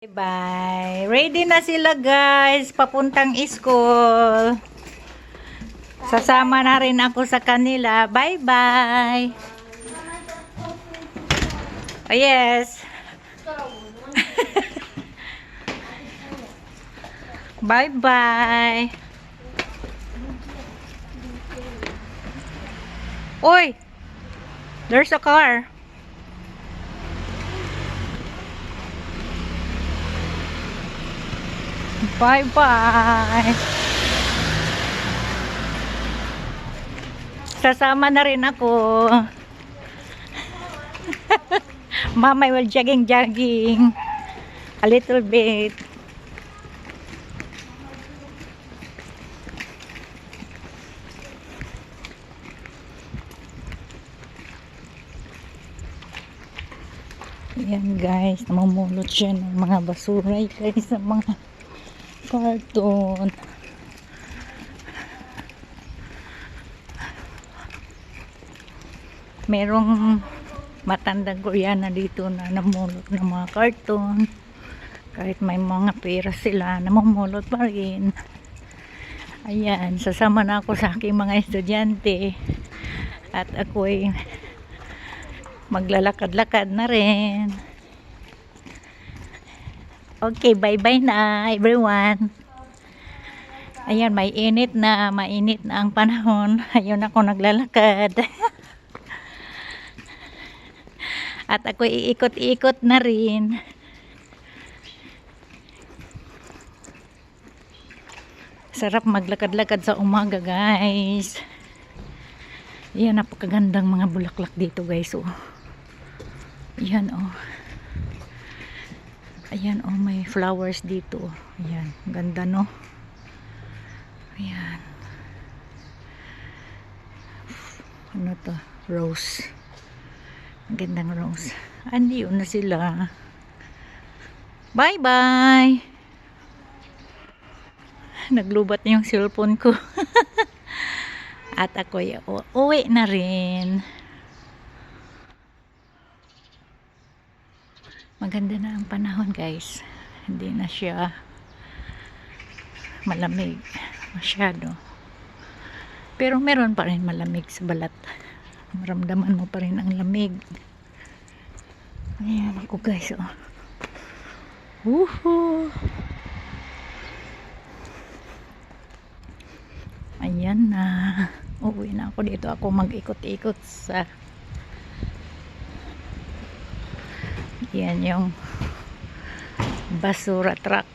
Bye. Ready na sila guys, papuntang school. Sasama na rin ako sa kanila. Bye-bye. Oh, yes. Bye-bye. Oy! There's a car. Bye-bye. Sasama na rin ako. Mama will jogging jogging a little bit. Ayan guys, namumulot siya ng mga basura guys sa mga carton. Merong matandang koreana dito na namulot ng mga karton. Kahit may mga pera sila, namumulot pa rin. Ayan, sasama na ako sa aking mga estudyante. At ako'y maglalakad-lakad na rin. Okay, bye-bye na everyone. Ayan, may init na, mainit na ang panahon. Ayun ako naglalakad. At ako iikot-ikot na rin. Sarap maglakad-lakad sa umaga, guys. Ayan, napakagandang mga bulaklak dito, guys. Oh. Ayan, oh. Ayan, oh, may flowers dito. Ayan, ganda, no? Ayan. Ano to? Rose. Ang gandang rose. Andi na sila. Bye-bye! Naglubat na yung cellphone ko. At ako'y u- uwi na rin. Maganda na ang panahon guys. Hindi na siya malamig masyado. Pero meron pa rin malamig sa balat. Maramdaman mo pa rin ang lamig. Ayan ako guys. Oh. Woohoo! Ayan na. Uwi na ako dito. Ako mag-ikot-ikot sa yan yung basura truck.